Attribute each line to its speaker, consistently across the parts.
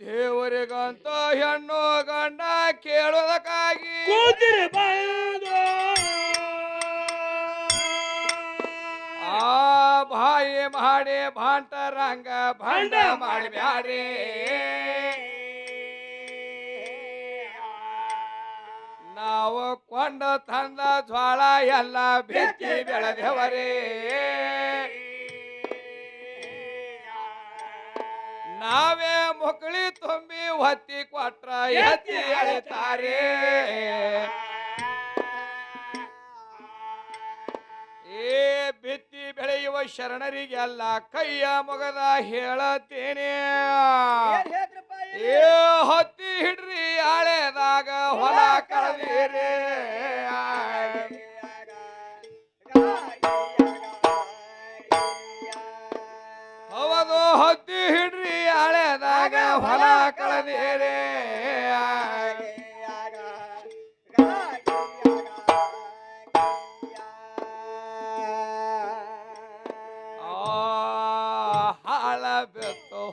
Speaker 1: ದೇವರಿಗಂತ ಹೆಣ್ಣು ಗಂಡ ಕೇಳೋದಕ್ಕಾಗಿ
Speaker 2: ಕೂತಿರಿ ಬಾಯದು
Speaker 1: ಆ ಬಾಯಿ ಮಾಡಿ ಭಾಂಟರಂಗ ಭಾಂಡ ಮಾಡಬ್ಯಾಡ್ರಿ ನಾವು ಕೊಂಡು ತಂದ ಜ್ವಾಳ ಎಲ್ಲ ಬಿತ್ತಿ ಬೆಳೆದವರೇ. ನಾವೇ ಮಕ್ಕಳಿ ತುಂಬಿ ಹೊತ್ತಿ ಕೊಟ್ರ ಎತ್ತಿ ಎಳಿತಾರೆ ಏ ಬಿತ್ತಿ ಬೆಳೆಯುವ ಶರಣರಿಗೆಲ್ಲ ಕೈಯ ಮೊಗದ ಹೇಳತೇನೆ ಏ ಹೊತ್ತಿ ಹಿಡ್ರಿ ಆಳೆದಾಗ ಹೊಲ ಕಳೆದಿರಿ ಹೊಲ ಕಳೆದಿರಿ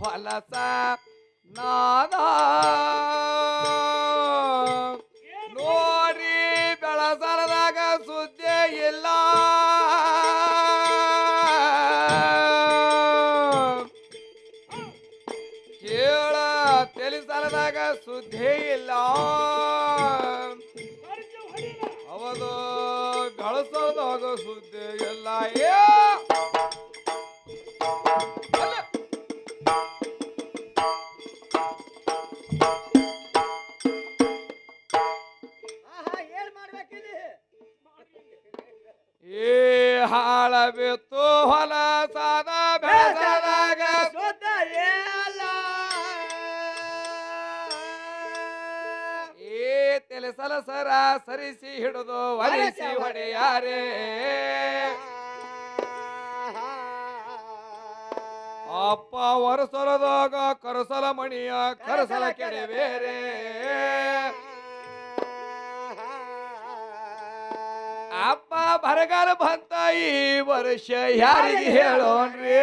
Speaker 1: ಹೊಲಸ ನಾದ ಸುದ್ದಿ ಇಲ್ಲ ಅವದು ಗಳಸದಾಗ ಸುದ್ದಿ ಇಲ್ಲ ಏ. ಏ ಹಾಳ ಬಿತ್ತು ಹೊಲ ಸಾದ ಬೆಳಸದಾಗ ಏ ತಿಳಿಸಲ ಸಲಸರ ಸರಿಸಿ ಹಿಡಿದು ವರಿಸಿ ಹೊಡೆಯಾರೆ. ಅಪ್ಪ ವರಸಲದಾಗ ಕರಸಲ ಮಣಿಯ ಕರಸಲ ಕೆಡಬೇರೆ ಅಪ್ಪ ಬರಗಾಲ ಬಂತ ಈ ವರ್ಷ ಯಾರಿಗೆ ಹೇಳೋನ್ರಿ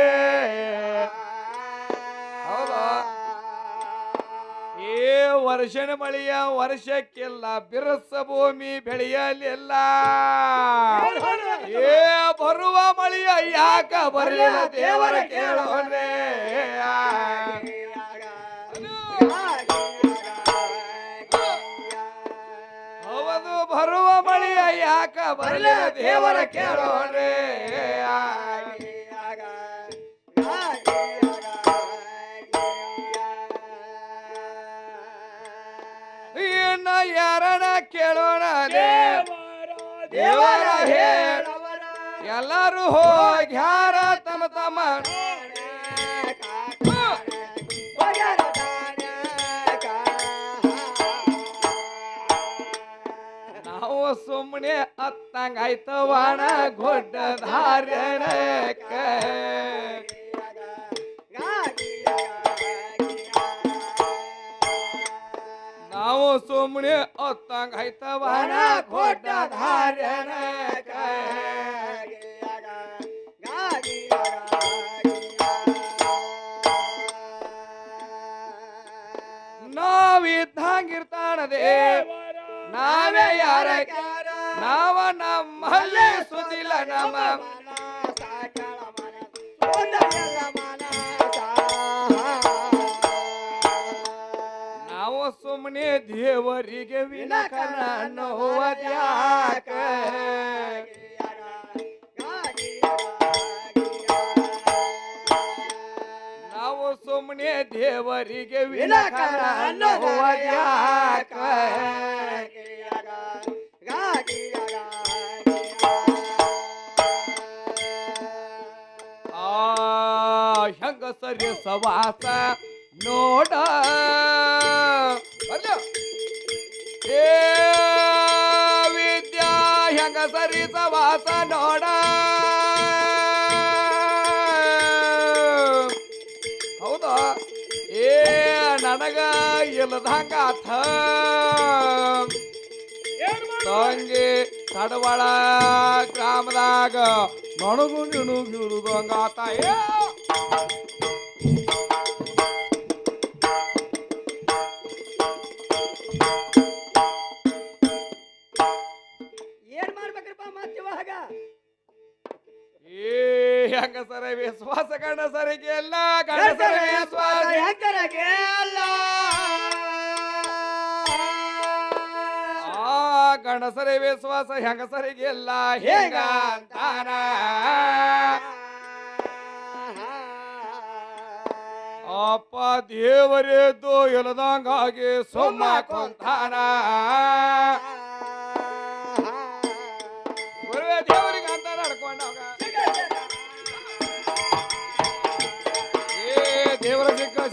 Speaker 1: ವರ್ಷನ ಮಳೆಯ ವರ್ಷಕ್ಕಿಲ್ಲ ಬಿರಸ ಭೂಮಿ ಬೆಳೆಯಲಿಲ್ಲ ಏ, ಬರುವ ಮಳೆಯ ಯಾಕ ಬರಲಿಲ್ಲ ದೇವರ ಕೇಳೋನ್ರಿ ಹೌದು, ಬರುವ ಮಳೆಯ ಯಾಕ ಬರಲಿಲ್ಲ ದೇವರ ಕೇಳೋನ್ರಿ ಕೇಳೋಣ ದೇವರ ಹೇಳ ಎಲ್ಲರೂ ಹೋಗ್ಯಾರ ತಮ್ಮ ತಮ್ಮ. ನಾವು ಸುಮ್ಮನೆ ಅತ್ತಂಗಾಯ್ತವಾಣ ಗೊಡ್ಡ ಧಾರಣಕ್ಕ ನಾವು ಸುಮ್ಮನೆ ಅತ್ತಂಗಾಯ್ತವಾಣ ಕೊಟ್ಟ ಧಾರಣಕ್ಕ ನಾವಿದ್ದಂಗಿರ್ತಾಣದೆ ನಾವೇ ಯಾರ ನಾವ ನಮ್ಮಲ್ಲೇ ಸುದಿಲ್ಲ ನಮ್ಮ ಸುಮ್ಮನೆ ದೇವರಿಗೆ ವಿನಕನ ನೋವದ್ಯಾಕ ನಾವು ಸುಮ್ಮನೆ ದೇವರಿಗೆ ವಿನಕನ ನೋವದ್ಯಾಕ ಆ ಹೆಂಗಸರಿ ಸವಾಸ ನೋಡ ಹೆಂಗಸರಿ ವಾಸ ನೋಡ. ಹೌದಾ? ಏ ನನಗ ಇಲ್ಲದಂಗಾಥ ತಂಗಿ ಕಡವಾಳ ಗ್ರಾಮದಾಗ ನಿನಗೂ ಆತ. ಏ ವಿಶ್ವಾಸ ಗಂಡಸರಿಗೆ ಎಲ್ಲ ಗಂಡಸರ ವಿಶ್ವಾಸ ಆ ಗಂಡಸರ ವಿಶ್ವಾಸ ಹೆಂಗಸರಿಗೆ ಎಲ್ಲ ಹೇಗ? ಅಂತಾರ ಅಪ್ಪ ದೇವರಿದ್ದು ಎಲ್ಲದಂಗಾಗಿ ಸುಮ್ಮ ಕೊಂತಾನ. ಗುರುವೇ ದೇವರಿಗೆ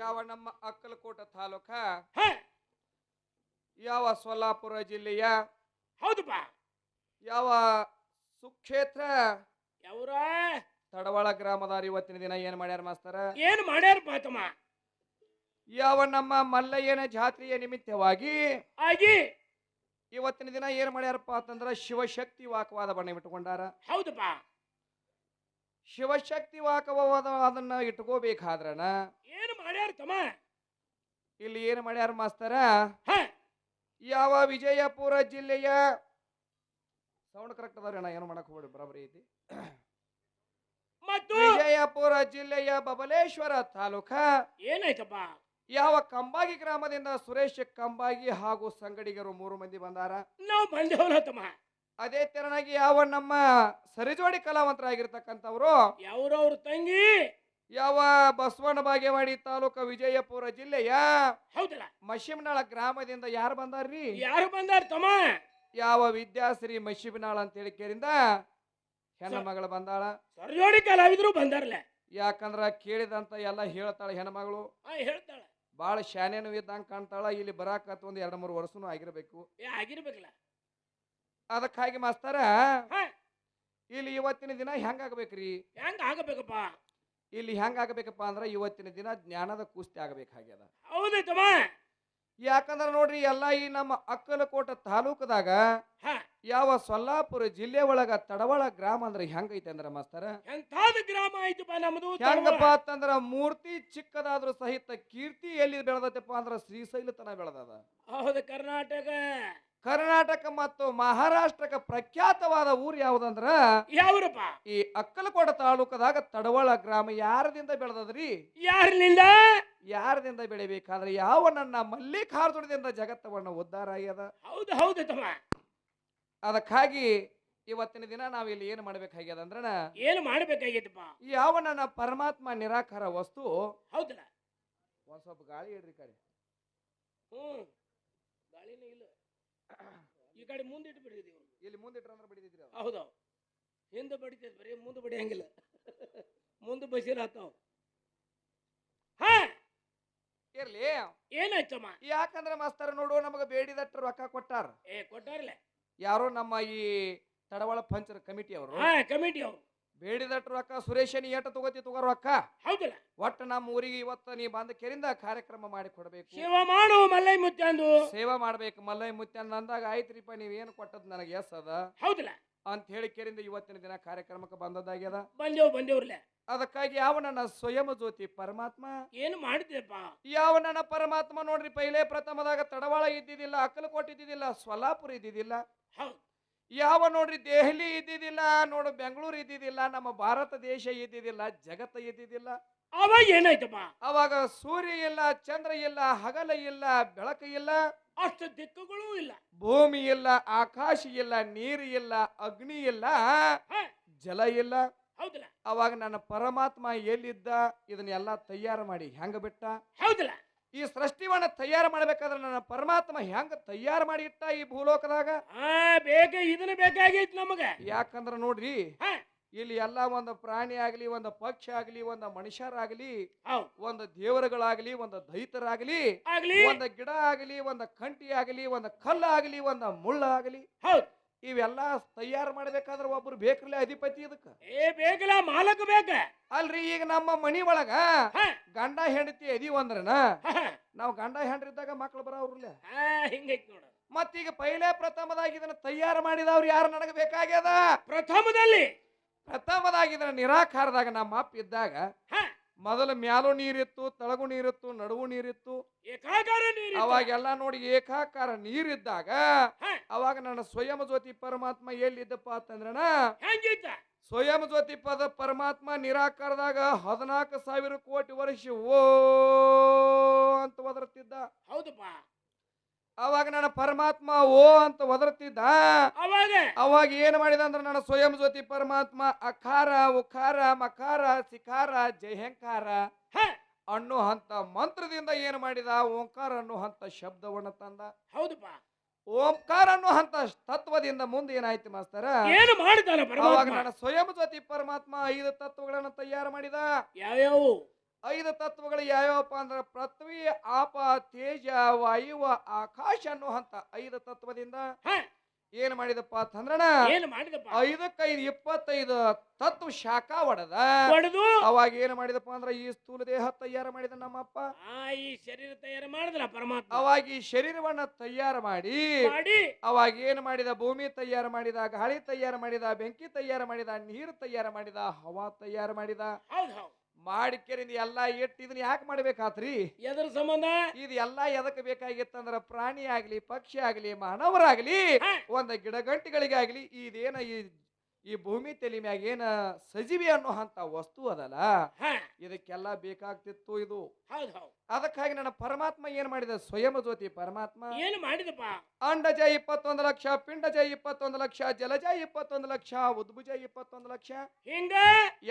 Speaker 1: ಯಾವ ನಮ್ಮ ಅಕ್ಕಲಕೋಟ ತಾಲೂಕ? ಯಾವ ಸೊಲ್ಲಾಪುರ ಜಿಲ್ಲೆಯ?
Speaker 2: ಹೌದಪ್ಪ
Speaker 1: ಯಾವ ಸುಕ್ಷೇತ್ರ?
Speaker 2: ಯಾವ್ರ?
Speaker 1: ತಡವಾಳ ಗ್ರಾಮದ ಇವತ್ತಿನ ದಿನ ಏನ್ ಮಾಡ್ಯಾರ ಮಾಸ್ತರ?
Speaker 2: ಏನ್ ಮಾಡ್ಯಾರ ಮಾತಮ್ಮ?
Speaker 1: ಯಾವ ನಮ್ಮ ಮಲ್ಲಯ್ಯನ ಜಾತ್ರೆಯ ನಿಮಿತ್ತವಾಗಿ
Speaker 2: ಆಗಿ
Speaker 1: ಇವತ್ತಿನ ದಿನ ಏನ್ ಮಾಡ್ಯಾರಪ್ಪ ಅಂತಂದ್ರ ಶಿವಶಕ್ತಿ ವಾಕವಾದ ಬಣ್ಣ ಇಟ್ಕೊಂಡಾರ
Speaker 2: ಹೌದಪ್ಪ
Speaker 1: ಶಿವಶಕ್ತಿ ವಾಕವಾದ ಅದನ್ನ ಇಟ್ಕೋಬೇಕಾದ್ರನ
Speaker 2: ಏನ್ ಮಾಡ್ಯಾರ ತಮ್ಮ?
Speaker 1: ಇಲ್ಲಿ ಏನು ಮಾಡ್ಯಾರ ಮಾಸ್ತರ? ಯಾವ ವಿಜಯಪುರ ಜಿಲ್ಲೆಯ ಸೌಂಡ್ ಕರೆಕ್ಟ್ ಅದಾವ್ರಿ ಅಣ್ಣ ಏನು ಮಾಡಕ್ ಹೋಗ್ಬೇಡಿ ಬರಾಬರಿ ಐತಿ.
Speaker 2: ಮತ್ತು
Speaker 1: ವಿಜಯಪುರ ಜಿಲ್ಲೆಯ ಬಬಲೇಶ್ವರ ತಾಲೂಕ
Speaker 2: ಏನಾಯ್ತಪ್ಪ?
Speaker 1: ಯಾವ ಕಂಬಾಗಿ ಗ್ರಾಮದಿಂದ ಸುರೇಶ್ ಕಂಬಾಗಿ ಹಾಗೂ ಸಂಗಡಿಗರು ಮೂರು ಮಂದಿ ಬಂದಾರ?
Speaker 2: ನಾವು ಬಂದೇವಲ್ಲ ತಮ್ಮ.
Speaker 1: ಅದೇ ತೆರನಾಗಿ ಯಾವ ನಮ್ಮ ಸರಿಜೋಡಿ ಕಲಾವಂತರಾಗಿರ್ತಕ್ಕಂಥವ್ರು?
Speaker 2: ಯಾವ್ರವ್ರ ತಂಗಿ?
Speaker 1: ಯಾವ ಬಸವಣ್ಣ ಬಾಗೇವಾಡಿ ತಾಲೂಕ ವಿಜಯಪುರ ಜಿಲ್ಲೆಯ
Speaker 2: ಹೌದಲ್ಲ.
Speaker 1: ಮಶಿಮನಾಳ ಗ್ರಾಮದಿಂದ ಯಾರು ಬಂದಾರ್ರಿ?
Speaker 2: ಯಾರು ಬಂದಾರ ತಮ್ಮ?
Speaker 1: ಯಾವ ವಿದ್ಯಾಶ್ರೀ ಮಶಿಬನಾಳ ಅಂತ ಹೇಳಿ ಕೇರಿಂದ ಹೆಣ್ಣು ಮಗಳು ಬಂದಾಳ.
Speaker 2: ಸರ್ಜೋಡಿ ಕಲಾವಿದ್ರು ಬಂದಾರಲ್ಲ
Speaker 1: ಯಾಕಂದ್ರ ಕೇಳಿದಂತ ಎಲ್ಲ ಹೇಳ್ತಾಳ ಹೆಣ್ಮಗಳು
Speaker 2: ಹೇಳ್ತಾಳೆ.
Speaker 1: ಬಾಳ ಶಾನೇನು ಇದ್ದಂಗ ಕಾಣ್ತಾಳ. ಇಲ್ಲಿ ಬರಾಕತ್ ಒಂದ್ ಎರಡ್ ಮೂರು ವರ್ಷನೂ ಆಗಿರ್ಬೇಕು.
Speaker 2: ಆಗಿರ್ಬೇಕಲ್ಲ.
Speaker 1: ಅದಕ್ಕಾಗಿ ಮಾಸ್ತಾರ ಇಲ್ಲಿ ಇವತ್ತಿನ ದಿನ ಹೆಂಗಾಗ್ಬೇಕ್ರಿ?
Speaker 2: ಹೆಂಗ ಆಗಬೇಕಪ್ಪ?
Speaker 1: ಇಲ್ಲಿ ಹೆಂಗಾಗಬೇಕಪ್ಪ ಅಂದ್ರೆ ಇವತ್ತಿನ ದಿನ ಜ್ಞಾನದ ಕುಸ್ತಿ ಆಗಬೇಕಾಗ್ಯದ.
Speaker 2: ಹೌದು ತಮ್ಮ.
Speaker 1: ಯಾಕಂದ್ರೆ ನೋಡ್ರಿ ಎಲ್ಲ ಈ ನಮ್ಮ ಅಕ್ಕಲಕೋಟ ತಾಲೂಕದಾಗ ಯಾವ ಸೊಲ್ಲಾಪುರ ಜಿಲ್ಲೆ ಒಳಗ ತಡವಳ ಗ್ರಾಮ ಅಂದ್ರೆ ಹೆಂಗೈತೆ ಅಂದ್ರ ಮಾಸ್ತರ?
Speaker 2: ಎಂತಾದ ಗ್ರಾಮ ಐತಪ್ಪ ನಮ್ದು
Speaker 1: ಹೆಂಗಪ್ಪ ಅಂತಂದ್ರ ಮೂರ್ತಿ ಚಿಕ್ಕದಾದ್ರೂ ಸಹಿತ ಕೀರ್ತಿ ಎಲ್ಲಿ ಬೆಳೆದತ್ತಪ್ಪ ಅಂದ್ರ ಶ್ರೀಶೈಲತನ ಬೆಳೆದದ.
Speaker 2: ಹೌದು ಕರ್ನಾಟಕ.
Speaker 1: ಕರ್ನಾಟಕ ಮತ್ತು ಮಹಾರಾಷ್ಟ್ರಕ್ಕೆ ಪ್ರಖ್ಯಾತವಾದ ಊರು ಯಾವ್ದಂದ್ರ
Speaker 2: ಯಾವ್ರಪ್ಪ
Speaker 1: ಈ ಅಕ್ಕಲಕೋಟ ತಾಲೂಕದಾಗ ತಡವಳ ಗ್ರಾಮ. ಯಾರದಿಂದ ಬೆಳೆದದ್ರಿ?
Speaker 2: ಯಾರಿಂದ
Speaker 1: ಯಾರದಿಂದ ಬೆಳಿಬೇಕಾದ್ರೆ ಯಾವ ನನ್ನ ಮಲ್ಲಿಕಾರ್ಜುನದಿಂದ ಜಗತ್ತವನ್ನ ಉದ್ಧಾರ ಆಗ್ಯದ
Speaker 2: ಹೌದು ಹೌದು ತಮ್ಮ.
Speaker 1: ಅದಕ್ಕಾಗಿ ಇವತ್ತಿನ ದಿನ ನಾವ್ ಇಲ್ಲಿ ಏನು ಮಾಡ್ಬೇಕಾಗ್ಯದ ಅಂದ್ರ
Speaker 2: ಏನು ಮಾಡ್ಬೇಕಾಗ್ಯದಪ್ಪ?
Speaker 1: ಯಾವ ನನ್ನ ಪರಮಾತ್ಮ ನಿರಾಕಾರ ವಸ್ತು
Speaker 2: ಹೌದಲ್ಲ?
Speaker 1: ಒಂದ್ ಸ್ವಲ್ಪ ಗಾಳಿ ಇಡ್ರಿ ಕಡೆ
Speaker 2: ಹ್ಮ್ ಗಾಳಿನೇ ಇಲ್ಲ. ಈ ಕಡೆ ಮುಂದಿಟ್ಟು ಬಿಡಿದೀವಿ
Speaker 1: ಇಲ್ಲಿ ಮುಂದಿಟ್ರ ಅಂದ್ರೆ ಬಿಡಿದಿದ್ರಿ ಅವ್ರು.
Speaker 2: ಹೌದು ಹಿಂದೆ ಬಡಿತೈತೆ ಬರೀ ಮುಂದೆ ಬಡಿಯಂಗಿಲ್ಲ. ಮುಂದೆ ಬಸಿರ್ ಆತಾವ್ ಹಾ!
Speaker 1: ಇರ್ಲಿ.
Speaker 2: ಏನಾಯ್ತಮ್ಮ?
Speaker 1: ಯಾಕಂದ್ರೆ ಮಾಸ್ತರ ನೋಡು ನಮಗ ಬೇಡಿದಟ್ಟ ರೊಕ್ಕ ಕೊಟ್ಟಾರ.
Speaker 2: ಏ ಕೊಟ್ಟಾರಲ್ಲ
Speaker 1: ಯಾರೋ ನಮ್ಮ ಈ ತಡವಳ ಪಂಚರ ಕಮಿಟಿ ಅವರು.
Speaker 2: ಹಾ ಕಮಿಟಿ ಅವ್ರು.
Speaker 1: ಬೇಡಿದಟ್ಟ ರೊಕ್ಕ ಸುರೇಶನಿ ಏಟ ತಗೋತಿ ತಗೋ ರೊಕ್ಕ?
Speaker 2: ಹೌದಿಲ್ಲ.
Speaker 1: ಒಟ್ಟು ನಮ್ಮ ಊರಿಗೆ ಇವತ್ತು ನೀ ಬಂದ ಕೆರಿಂದ ಕಾರ್ಯಕ್ರಮ ಮಾಡಿ ಕೊಡಬೇಕು.
Speaker 2: ಸೇವಾ ಮಾಡು ಮಲ್ಲೈ ಮುತ್ಯಾಂದು
Speaker 1: ಸೇವಾ ಮಾಡ್ಬೇಕು ಮಲ್ಲೈ ಮುತ್ಯನ್ ಅಂದಾಗ ಆಯ್ತ್ರಿಪ್ಪ ನೀವೇನು ಕೊಟ್ಟದ್ ನನಗೆ ಎಸ್ ಅದ?
Speaker 2: ಹೌದಿಲ್ಲ.
Speaker 1: ಅಂತ ಹೇಳಿ ಕೆರಿಂದ ಇವತ್ತಿನ ದಿನ ಕಾರ್ಯಕ್ರಮಕ್ಕೆ ಬಂದದಾಗ್ಯದ
Speaker 2: ಬಂದೇವ್ ಬಂದೇವ್ರಲ್ಲ.
Speaker 1: ಅದಕ್ಕಾಗಿ ಯಾವ ನನ್ನ ಸ್ವಯಂ ಜ್ಯೋತಿ ಪರಮಾತ್ಮ?
Speaker 2: ಏನು ಮಾಡಿದ್ರಪ್ಪ?
Speaker 1: ಯಾವ ನನ್ನ ಪರಮಾತ್ಮ ನೋಡ್ರಿ ಪೈಲೆ ಪ್ರಥಮದಾಗ ತಡವಾಳ ಇದ್ದಿದ್ದಿಲ್ಲ ಅಕ್ಕಲಕೋಟೆ ಇದ್ದಿದ್ದಿಲ್ಲ ಸೊಲ್ಲಾಪುರ ಇದ್ದಿದ್ದಿಲ್ಲ.
Speaker 2: ಹೌದು.
Speaker 1: ಯಾವ ನೋಡ್ರಿ ದೆಹಲಿ ಇದ್ದಿದ್ದಿಲ್ಲ ನೋಡು ಬೆಂಗಳೂರು ಇದ್ದಿದ್ದಿಲ್ಲ ನಮ್ಮ ಭಾರತ ದೇಶ ಇದ್ದಿದ್ದಿಲ್ಲ ಜಗತ್ತ ಇದ್ದಿದ್ದಿಲ್ಲ.
Speaker 2: ಅವಾಗ ಏನಾಯ್ತಪ್ಪ
Speaker 1: ಅವಾಗ ಸೂರ್ಯ ಇಲ್ಲ ಚಂದ್ರ ಇಲ್ಲ ಹಗಲ ಇಲ್ಲ ಬೆಳಕು ಇಲ್ಲ.
Speaker 2: ಅಷ್ಟು ದಿಕ್ಕುಗಳು ಇಲ್ಲ.
Speaker 1: ಭೂಮಿ ಇಲ್ಲ ಆಕಾಶ ಇಲ್ಲ ನೀರು ಇಲ್ಲ ಅಗ್ನಿ ಇಲ್ಲ ಜಲ ಇಲ್ಲ.
Speaker 2: ಹೌದಲ್ಲ.
Speaker 1: ಅವಾಗ ನನ್ನ ಪರಮಾತ್ಮ ಎಲ್ಲಿದ್ದ? ಇದನ್ನೆಲ್ಲ ತಯಾರು ಮಾಡಿ ಹೆಂಗ ಬಿಟ್ಟ?
Speaker 2: ಹೌದಲ್ಲ.
Speaker 1: ಈ ಸೃಷ್ಟಿವನ್ನ ತಯಾರು ಮಾಡ್ಬೇಕಾದ್ರೆ ನನ್ನ ಪರಮಾತ್ಮ ಹೆಂಗ ತಯಾರು ಮಾಡಿ ಇಟ್ಟ ಈ ಭೂಲೋಕದಾಗ?
Speaker 2: ಆ ಬೇಕ ಇದನ್ನ ಬೇಕಾಗೈತಿ ನಮಗ.
Speaker 1: ಯಾಕಂದ್ರ ನೋಡ್ರಿ ಇಲ್ಲಿ ಎಲ್ಲ ಒಂದು ಪ್ರಾಣಿ ಆಗಲಿ ಒಂದು ಪಕ್ಷಿ ಆಗಲಿ ಒಂದು ಮನುಷ್ಯರಾಗಲಿ ಒಂದು ದೇವರುಗಳಾಗಲಿ ಒಂದು ದೈತರಾಗ್ಲಿ
Speaker 2: ಆಗ್ಲಿ.
Speaker 1: ಒಂದು ಗಿಡ ಆಗಲಿ ಒಂದು ಕಂಟಿ ಆಗಲಿ ಒಂದು ಕಲ್ಲು ಆಗಲಿ ಒಂದು ಮುಳ್ಳು ಆಗಲಿ
Speaker 2: ಹೌದು.
Speaker 1: ಇವೆಲ್ಲ ತಯಾರು ಮಾಡ್ಬೇಕಾದ್ರೆ ಒಬ್ರು ಬೇಕ್ರಲ್ಲ ಅಧಿಪತಿ ಇದಕ್ಕ?
Speaker 2: ಏ ಬೇಕಲ್ಲ ಮಾಲಕ ಬೇಕ.
Speaker 1: ಅಲ್ರಿ ಈಗ ನಮ್ಮ ಮನಿ ಒಳಗ ಗಂಡ ಹೆಂಡತಿ ಅದೀವ್ ಅಂದ್ರನ. ನಾವು ಗಂಡ ಹೆಂಡ್ರಿದ್ದಾಗ ಮಕ್ಳು ಬರೋವ್ರಲ್ಲ.
Speaker 2: ಹಿಂಗೈತ್ ನೋಡ.
Speaker 1: ಮತ್ತೀಗ ಪೈಲೆ ಪ್ರಥಮದಾಗಿ ಇದನ್ನ ತಯಾರು ಮಾಡಿದವ್ರು ಯಾರು ನನಗೆ ಬೇಕಾಗ್ಯದ?
Speaker 2: ಪ್ರಥಮದಲ್ಲಿ.
Speaker 1: ಪ್ರಥಮದಾಗ ಇದನ್ನ ನಿರಾಕಾರದಾಗ ನಮ್ಮ ಅಪ್ಪ ಇದ್ದಾಗ ಮೊದಲು ಮ್ಯಾಲು ನೀರಿತ್ತು ತಳಗು ನೀರಿತ್ತು ನಡುವು ನೀರಿತ್ತು.
Speaker 2: ಏಕಾಕಾರ ನೀರು
Speaker 1: ಅವಾಗೆಲ್ಲ ನೋಡಿ ಏಕಾಕಾರ ನೀರಿದ್ದಾಗ. ಅವಾಗ ನನ್ನ ಸ್ವಯಂ ಜ್ಯೋತಿ ಪರಮಾತ್ಮ ಎಲ್ಲಿದ್ದಪ್ಪ ಅಂತಂದ್ರಣ ಸ್ವಯಂ ಜ್ಯೋತಿ ಪದ ಪರಮಾತ್ಮ ನಿರಾಕಾರದಾಗ ಹದಿನಾಲ್ಕು ಸಾವಿರ ಕೋಟಿ ವರ್ಷ ಓ ಅಂತ ಒದರ್ತಿದ್ದ.
Speaker 2: ಹೌದಪ್ಪ.
Speaker 1: ಅವಾಗ ನನ್ನ ಪರಮಾತ್ಮ ಓ ಅಂತ ಒದರ್ತಿದ್ದ.
Speaker 2: ಅವಾಗ?
Speaker 1: ಅವಾಗ ಏನ್ ಮಾಡಿದ ಅಂದ್ರೆ ನನ್ನ ಸ್ವಯಂ ಜ್ಯೋತಿ ಪರಮಾತ್ಮ ಅಖಾರ ಉಖಾರ ಮಕಾರ ಸಿಖಾರ ಜಯಹಂಕಾರ ಅಣ್ಣು ಹಂತ ಮಂತ್ರದಿಂದ ಏನ್ ಮಾಡಿದ? ಓಂಕಾರ ಅನ್ನೋ ಹಂತ ಶಬ್ದವನ್ನು ತಂದ.
Speaker 2: ಹೌದಪ್ಪ.
Speaker 1: ಓಂಕಾರ ಅನ್ನೋ ಹಂತ ತತ್ವದಿಂದ ಮುಂದೆ ಏನಾಯ್ತು ಮಾಸ್ತರ?
Speaker 2: ಏನು
Speaker 1: ಅವಾಗ ನನ್ನ ಸ್ವಯಂ ಜ್ಯೋತಿ ಪರಮಾತ್ಮ ಐದು ತತ್ವಗಳನ್ನು ತಯಾರು ಮಾಡಿದ.
Speaker 2: ಯಾವ್ಯಾವು?
Speaker 1: ಐದು ತತ್ವಗಳು ಯಾವ್ಯಾವಪ್ಪ ಅಂದ್ರೆ ಪೃಥ್ವಿ ಆಪ ತೇಜ ವಾಯುವ ಆಕಾಶ ಅನ್ನುವಂತ ಐದು ತತ್ವದಿಂದ ಏನ್ ಮಾಡಿದಪ್ಪ ಅಂತಂದ್ರಣ
Speaker 2: ಏನು ಮಾಡಿದಪ್ಪ?
Speaker 1: ಐದಕ್ಕೈದು ಇಪ್ಪತ್ತೈದು ತತ್ವ ಶಾಖ ಒಡೆದ. ಅವಾಗ ಏನ್ ಮಾಡಿದಪ್ಪ ಅಂದ್ರೆ ಈ ಸ್ಥೂಲ ದೇಹ ತಯಾರು ಮಾಡಿದ ನಮ್ಮಪ್ಪ.
Speaker 2: ಆ ಈ ಶರೀರ ತಯಾರು ಮಾಡಿದ್ರ ಪರಮಾತ್ಮ.
Speaker 1: ಅವಾಗ ಈ ಶರೀರವನ್ನ ತಯಾರು ಮಾಡಿ
Speaker 2: ಮಾಡಿ.
Speaker 1: ಅವಾಗ ಏನ್ ಮಾಡಿದ ಭೂಮಿ ತಯಾರು ಮಾಡಿದ ಗಾಳಿ ತಯಾರು ಮಾಡಿದ ಬೆಂಕಿ ತಯಾರು ಮಾಡಿದ ನೀರು ತಯಾರು ಮಾಡಿದ ಹವಾ ತಯಾರು ಮಾಡಿದ. ಮಾಡಿಕೆರಿಂದ ಎಲ್ಲಾ ಇಟ್ಟು ಇದನ್ನ ಯಾಕೆ ಮಾಡ್ಬೇಕಾತ್ರಿ?
Speaker 2: ಎದ್ರ ಸಂಬಂಧ?
Speaker 1: ಇದು ಎಲ್ಲಾ ಎದಕ್ಕೆ ಬೇಕಾಗಿತ್ತಂದ್ರ ಪ್ರಾಣಿ ಆಗ್ಲಿ ಪಕ್ಷಿ ಆಗ್ಲಿ ಮಾನವರಾಗ್ಲಿ
Speaker 2: ಒಂದ
Speaker 1: ಒಂದ ಗಿಡಗಂಟಿಗಳಿಗಾಗ್ಲಿ ಇದೇನ ಈ ಈ ಭೂಮಿ ತಲೆ ಮ್ಯಾಗ ಏನ ಸಜೀವಿ ಅನ್ನೋ ಅಂತ ವಸ್ತು ಅದಲ್ಲ. ಇದಕ್ಕೆಲ್ಲ ಬೇಕಾಗ್ತಿತ್ತು ಇದು. ಅದಕ್ಕಾಗಿ ನನ್ನ ಪರಮಾತ್ಮ ಏನ್ ಮಾಡಿದ? ಸ್ವಯಂ ಜ್ಯೋತಿ ಪರಮಾತ್ಮ.
Speaker 2: ಏನು ಮಾಡಿದಪ್ಪ?
Speaker 1: ಅಂಡಜ ಇಪ್ಪತ್ತೊಂದು ಲಕ್ಷ ಪಿಂಡಜ ಇಪ್ಪತ್ತೊಂದು ಲಕ್ಷ ಜಲಜ ಇಪ್ಪತ್ತೊಂದು ಲಕ್ಷ ಉದ್ಭುಜ ಇಪ್ಪತ್ತೊಂದು ಲಕ್ಷ.
Speaker 2: ಹಿಂಗ?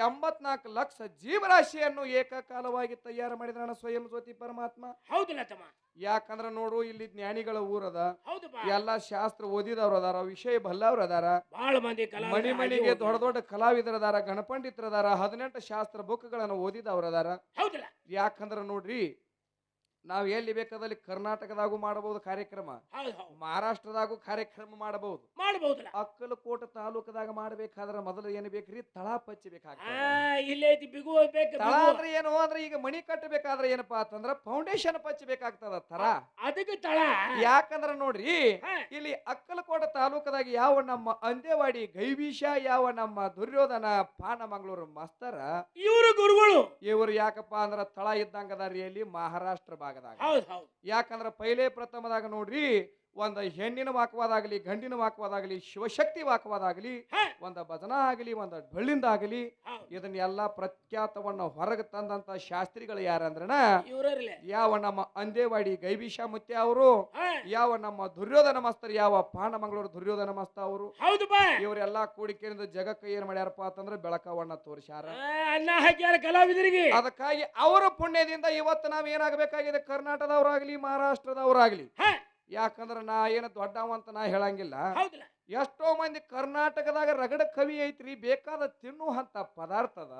Speaker 1: ಎಂಬತ್ನಾಲ್ಕು ಲಕ್ಷ ಜೀವರಾಶಿಯನ್ನು ಏಕಕಾಲವಾಗಿ ತಯಾರು ಮಾಡಿದ ನನ್ನ ಸ್ವಯಂ ಜ್ಯೋತಿ ಪರಮಾತ್ಮ.
Speaker 2: ಹೌದಲ್ಲ ತಮ್ಮ
Speaker 1: ಯಾಕಂದ್ರ ನೋಡು ಇಲ್ಲಿ ಜ್ಞಾನಿಗಳ ಊರದ
Speaker 2: ಎಲ್ಲ
Speaker 1: ಎಲ್ಲಾ ಶಾಸ್ತ್ರ ಓದಿದವ್ರು ಅದಾರ ವಿಷಯ ಬಲ್ಲವ್ರು ಅದಾರ. ಮಣಿ ಮಣಿಗೆ ದೊಡ್ಡ ದೊಡ್ಡ ಕಲಾವಿದರದಾರ ಗಣಪಂಡಿತರದಾರ ಹದಿನೆಂಟು ಶಾಸ್ತ್ರ ಬುಕ್ಗಳನ್ನು ಓದಿದವ್ರು ಅದಾರ.
Speaker 2: ಹೌದಲ್ಲ?
Speaker 1: ಯಾಕಂದ್ರ ನೋಡ್ರಿ ನಾವ್ ಎಲ್ಲಿ ಬೇಕಾದಲ್ಲಿ ಕರ್ನಾಟಕದಾಗೂ ಮಾಡಬಹುದು ಕಾರ್ಯಕ್ರಮ ಮಹಾರಾಷ್ಟ್ರದಾಗೂ ಕಾರ್ಯಕ್ರಮ ಮಾಡಬಹುದು.
Speaker 2: ಮಾಡಬಹುದು
Speaker 1: ಅಕ್ಕಲಕೋಟ ತಾಲೂಕದಾಗ ಮಾಡಬೇಕಾದ್ರೆ ಮೊದಲು ಏನ್ ಬೇಕ್ರಿ ತಳ ಪಚ್ಚಿ ಬೇಕಾಗ್ತದೆ. ತಳ ಏನು? ಅಂದ್ರೆ ಈಗ ಮಣಿ ಕಟ್ಟಬೇಕಾದ್ರೆ ಏನಪ್ಪಾ ಅಂತಂದ್ರ ಫೌಂಡೇಶನ್ ಪಚ್ಚಬೇಕಾಗ್ತದ ತರ
Speaker 2: ಅದಕ್ಕೆ ತಳ.
Speaker 1: ಯಾಕಂದ್ರ ನೋಡ್ರಿ ಇಲ್ಲಿ ಅಕ್ಕಲಕೋಟ ತಾಲೂಕದಾಗ ಯಾವ ನಮ್ಮ ಅಂದೇವಾಡಿ ಗೈಬೀಶ ಯಾವ ನಮ್ಮ ದುರ್ಯೋಧನ ಪಾನಮಂಗಳೂರು ಮಸ್ತರ
Speaker 2: ಇವರು ಗುರುಗಳು.
Speaker 1: ಇವರು ಯಾಕಪ್ಪ ಅಂದ್ರ ತಳ ಇದ್ದಂಗದಾರಿಯಲ್ಲಿ ಮಹಾರಾಷ್ಟ್ರ ಭಾಗದಾಗ
Speaker 2: ಹೌದು ಹೌದ್.
Speaker 1: ಯಾಕಂದ್ರ ಪೈಲೆ ಪ್ರಥಮದಾಗ ನೋಡ್ರಿ ಒಂದ ಹೆಣ್ಣಿನ ವಾಕವಾದಾಗಲಿ ಗಂಡಿನ ವಾಕವಾದಾಗಲಿ ಶಿವಶಕ್ತಿ ವಾಕವಾದಾಗಲಿ
Speaker 2: ಒಂದು
Speaker 1: ಒಂದ ಭಜನಾ ಆಗಲಿ ಒಂದ ಢಳ್ಳಿಂದ ಆಗಲಿ ಇದನ್ನೆಲ್ಲ ಪ್ರಖ್ಯಾತವನ್ನ ಹೊರಗೆ ತಂದಂತ ಶಾಸ್ತ್ರಿಗಳು ಯಾರಂದ್ರನ ಯಾವ ನಮ್ಮ ಅಂದೇವಾಡಿ ಗೈಬೀಶ ಮುತ್ಯ ಅವರು ಯಾವ ನಮ್ಮ ದುರ್ಯೋಧನ ಮಸ್ತರ್ ಯಾವ ಪಾಂಡಮಂಗಳೂರು ದುರ್ಯೋಧನ ಮಸ್ತ ಅವರು ಇವರೆಲ್ಲಾ ಕೂಡಿಕೆಯಿಂದ ಜಗಕ್ಕೆ ಏನ್ ಮಾಡ್ಯಾರಪ್ಪ ಅಂತಂದ್ರೆ ಬೆಳಕವನ್ನ ತೋರಿಸ್ಯಾರ. ಅದಕ್ಕಾಗಿ ಅವರ ಪುಣ್ಯದಿಂದ ಇವತ್ತು ನಾವ್ ಏನಾಗಬೇಕಾಗಿದೆ ಕರ್ನಾಟಕದವರಾಗ್ಲಿ ಮಹಾರಾಷ್ಟ್ರದವರಾಗ್ಲಿ. ಯಾಕಂದ್ರ ನಾ ಏನು ದೊಡ್ಡವ ಅಂತ ನಾ ಹೇಳಂಗಿಲ್ಲ.
Speaker 2: ಹೌದಲ್ಲ
Speaker 1: ಎಷ್ಟೋ ಮಂದಿ ಕರ್ನಾಟಕದಾಗ ರಗಡ ಕವಿ ಐತ್ರಿ ಬೇಕಾದ ತಿನ್ನು ಹಂತ ಪದಾರ್ಥದ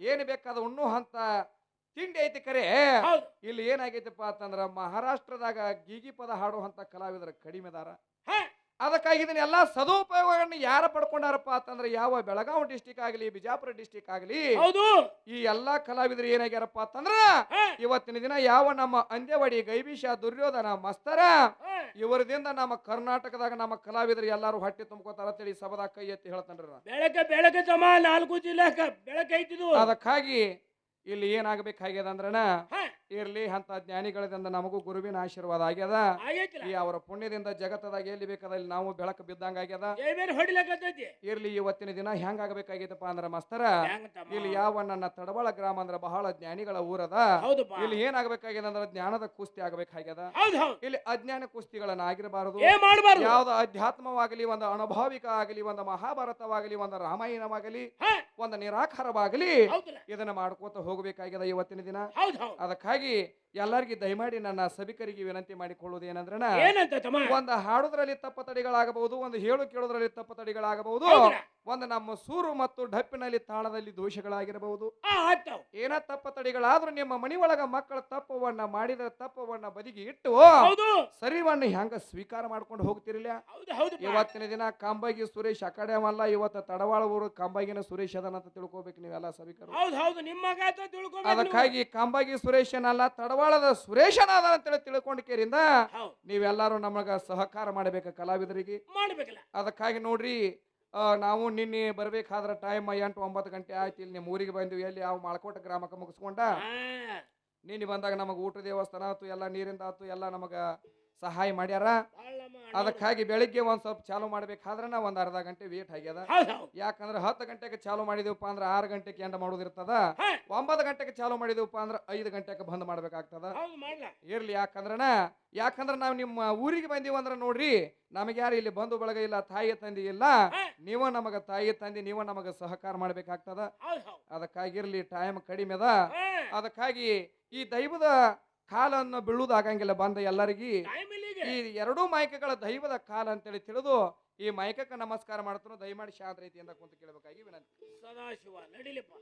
Speaker 1: ಏನು ಬೇಕಾದ ಉಣ್ಣು ಹಂತ ತಿಂಡಿ ಐತಿ ಕರೆ. ಇಲ್ಲಿ ಏನಾಗೈತಪ್ಪ ಅಂತಂದ್ರ ಮಹಾರಾಷ್ಟ್ರದಾಗ ಗೀಗಿ ಪದ ಹಾಡುವಂತ ಕಲಾವಿದರ ಕಡಿಮೆ ಅದಾರ.
Speaker 2: ಹ,
Speaker 1: ಅದಕ್ಕಾಗಿ ಇದನ್ನೆಲ್ಲ ಸದುಪಯೋಗವನ್ನು ಯಾರು ಪಡ್ಕೊಂಡಾರಪ್ಪ ಅಂತಂದ್ರೆ ಯಾವ ಬೆಳಗಾವಿ ಡಿಸ್ಟಿಕ್ ಆಗಲಿ ಬಿಜಾಪುರ ಡಿಸ್ಟಿಕ್ ಆಗಲಿ
Speaker 2: ಹೌದು.
Speaker 1: ಈ ಎಲ್ಲಾ ಕಲಾವಿದರು ಏನಾಗ್ಯಾರಪ್ಪ ಅಂತಂದ್ರ ಇವತ್ತಿನ ದಿನ ಯಾವ ನಮ್ಮ ಅಂದೇವಾಡಿ ಗೈಬೀಶ ದುರ್ಯೋಧನ ಮಸ್ತರ ಇವರದಿಂದ ನಮ್ಮ ಕರ್ನಾಟಕದಾಗ ನಮ್ಮ ಕಲಾವಿದರು ಎಲ್ಲಾರು ಹೊಟ್ಟೆ ತುಂಬ್ಕೋತಾರ ಅಂತೇಳಿ ಸಭದಾಗ ಕೈ ಎತ್ತಿ ಹೇಳ್ತಾನ್ರಿ
Speaker 2: ನಾಲ್ಕು ಐತಿದು
Speaker 1: ಅದಕ್ಕಾಗಿ ಇಲ್ಲಿ ಏನಾಗಬೇಕಾಗ್ಯದ ಅಂದ್ರನ ಇರ್ಲಿ ಅಂತ ಜ್ಞಾನಿಗಳಿಂದ ನಮಗೂ ಗುರುವಿನ ಆಶೀರ್ವಾದ ಆಗ್ಯದ. ಈ ಅವರ ಪುಣ್ಯದಿಂದ ಜಗತ್ತದಾಗ ಎಲ್ಲಿ ಬೇಕಾದಲ್ಲಿ ನಾವು ಬೆಳಕು ಬಿದ್ದಂಗ ಆಗ್ಯದ. ಇರ್ಲಿ ಇವತ್ತಿನ ದಿನ ಹೆಂಗ್ ಅಂದ್ರೆ ಅಂದ್ರ ಮಸ್ತರ ಇಲ್ಲಿ ಯಾವ ನನ್ನ ತಡವಳ ಗ್ರಾಮ ಅಂದ್ರ ಬಹಳ ಜ್ಞಾನಿಗಳ ಊರದ. ಇಲ್ಲಿ ಏನಾಗಬೇಕಾಗಿದೆ ಅಂದ್ರೆ ಜ್ಞಾನದ ಕುಸ್ತಿ ಆಗಬೇಕಾಗ್ಯದ. ಇಲ್ಲಿ ಅಜ್ಞಾನ ಕುಸ್ತಿಗಳನ್ನ ಆಗಿರಬಾರದು. ಯಾವ್ದು ಅಧ್ಯಾತ್ಮವಾಗಲಿ ಒಂದು ಅನುಭಾವಿಕ ಆಗಲಿ ಒಂದು ಮಹಾಭಾರತವಾಗಲಿ ಒಂದು ರಾಮಾಯಣವಾಗಲಿ ಒಂದು ನಿರಾಕಾರವಾಗಲಿ ಇದನ್ನ ಮಾಡ್ಕೋತ ಹೋಗಬೇಕಾಗ್ಯದ ಇವತ್ತಿನ ದಿನ.
Speaker 2: ಹೌದ್ ಹೌದ್
Speaker 1: ಅದಕ್ಕಾಗಿ ಎಲ್ಲರಿಗೂ ದಯಮಾಡಿ ನನ್ನ ಸಭಿಕರಿಗೆ ವಿನಂತಿ ಮಾಡಿಕೊಳ್ಳುವುದು ಏನಂದ್ರೆ
Speaker 2: ಏನಂತ ತಮ್ಮ?
Speaker 1: ಒಂದು ಹಾಡೋದ್ರಲ್ಲಿ ತಪ್ಪ ತಡಿಗಳಾಗಬಹುದು ಒಂದು ಹೇಳು ಕೇಳೋದ್ರಲ್ಲಿ ತಪ್ಪ ತಡಿಗಳಾಗಬಹುದು ಒಂದು ನಮ್ಮ ಸೂರು ಮತ್ತು ಡಪ್ಪಿನಲ್ಲಿ ತಾಳದಲ್ಲಿ ದೋಷಗಳಾಗಿರಬಹುದು. ಏನ ತಪ್ಪ ತಡಿಗಳಾದ್ರೂ ನಿಮ್ಮ ಮನಿ ಒಳಗ ಮಕ್ಕಳ ತಪ್ಪವನ್ನ ಮಾಡಿದ ತಪ್ಪವನ್ನ ಬದಿಗೆ ಇಟ್ಟು ಸರಿವನ್ನ ಹೆಂಗ ಸ್ವೀಕಾರ ಮಾಡ್ಕೊಂಡು ಹೋಗ್ತಿರಲಿಲ್ಲ ಇವತ್ತಿನ ದಿನ ಕಾಂಬಾಗಿ ಸುರೇಶ್ ಅಕಾಡೆಮಲ್ಲ ಅಲ್ಲ ಇವತ್ತು ತಡವಾಳ ಊರು ಕಾಂಬಾಗಿನ ಸುರೇಶ್ ಅದನ್ನ ತಿಳ್ಕೊಬೇಕು ನೀವೆಲ್ಲ ಸಭಿಕರು. ಅದಕ್ಕಾಗಿ ಕಾಂಬಾಗಿ ಸುರೇಶನಲ್ಲ ತಡವಾಳದ ಸುರೇಶನ ಅದ ಅಂತೇಳಿ ತಿಳ್ಕೊಂಡ ಕೇರಿಂದ ನೀವೆಲ್ಲರೂ ನಮಗ ಸಹಕಾರ ಮಾಡಬೇಕು ಕಲಾವಿದರಿಗೆ.
Speaker 2: ಮಾಡ್ಬೇಕಲ್ಲ.
Speaker 1: ಅದಕ್ಕಾಗಿ ನೋಡ್ರಿ ನಾವು ನಿನ್ನೆ ಬರ್ಬೇಕಾದ್ರ ಟೈಮ್ ಎಂಟು ಒಂಬತ್ತು ಗಂಟೆ ಆಯ್ತು ಇಲ್ಲಿ ನಿಮ್ಮ ಊರಿಗೆ ಬಂದ್ವಿ ಎಲ್ಲಿ ಯಾವ ಮಾಳ್ಕೋಟ ಗ್ರಾಮಕ್ಕೆ ಮುಗಿಸ್ಕೊಂಡ? ನಿನ್ನೆ ಬಂದಾಗ ನಮಗೆ ಊಟ ದೇವಸ್ಥಾನ ಆತು ಎಲ್ಲ ನೀರಿಂದ ಆತು ಎಲ್ಲ ನಮಗ ಸಹಾಯ ಮಾಡ್ಯಾರ. ಅದಕ್ಕಾಗಿ ಬೆಳಿಗ್ಗೆ ಒಂದ್ ಸ್ವಲ್ಪ ಚಾಲು ಮಾಡ್ಬೇಕಾದ್ರೆ ನಾ ಒಂದ್ ಅರ್ಧ ಗಂಟೆ ವೇಟ್ ಆಗ್ಯದ. ಯಾಕಂದ್ರೆ ಹತ್ತು ಗಂಟೆಗೆ ಚಾಲು ಮಾಡಿದೀವಪ್ಪ ಅಂದ್ರೆ ಆರು ಗಂಟೆಗೆ ಎಂಡ ಮಾಡೋದಿರ್ತದ. ಒಂಬತ್ತು ಗಂಟೆಗೆ ಚಾಲು ಮಾಡಿದೀವಪ್ಪ ಅಂದ್ರೆ ಐದು ಗಂಟೆಗೆ ಬಂದ್ ಮಾಡ್ಬೇಕಾಗ್ತದ. ಇರ್ಲಿ ಯಾಕಂದ್ರನ ಯಾಕಂದ್ರ ನಾವ್ ನಿಮ್ಮ ಊರಿಗೆ ಬಂದೀವಿ ಅಂದ್ರ ನೋಡ್ರಿ ನಮಗೆ ಯಾರು ಇಲ್ಲಿ ಬಂಧು ಬಳಗ ಇಲ್ಲ ತಾಯಿ ತಂದಿ ಇಲ್ಲ
Speaker 2: ನೀವು
Speaker 1: ನೀವ ನಮಗ ತಾಯಿ ತಂದಿ ನೀವ ನಮಗ ಸಹಕಾರ ಮಾಡ್ಬೇಕಾಗ್ತದ. ಅದಕ್ಕಾಗಿರ್ಲಿ ಟೈಮ್ ಕಡಿಮೆ ಅದ. ಅದಕ್ಕಾಗಿ ಈ ದೈವದ ಕಾಲನ್ನು ಬೀಳುವುದು ಆಗಂಗಿಲ್ಲ ಬಂದ ಎಲ್ಲರಿಗೂ. ಈ ಎರಡೂ ಮಾಯಕಗಳ ದೈವದ ಕಾಲ ಅಂತೇಳಿ ತಿಳಿದು ಈ ಮೈಕಕ್ಕೆ ನಮಸ್ಕಾರ ಮಾಡ್ತಾರ ದಯಮಾಡಿ ಶಾಂತ ರೀತಿಯಿಂದ ಕುಂತು ಕೇಳಬೇಕಾಗಿ ವಿನಂತಿ.
Speaker 2: ಸದಾಶಿವ ನಡಿಲಿಪ್ಪ.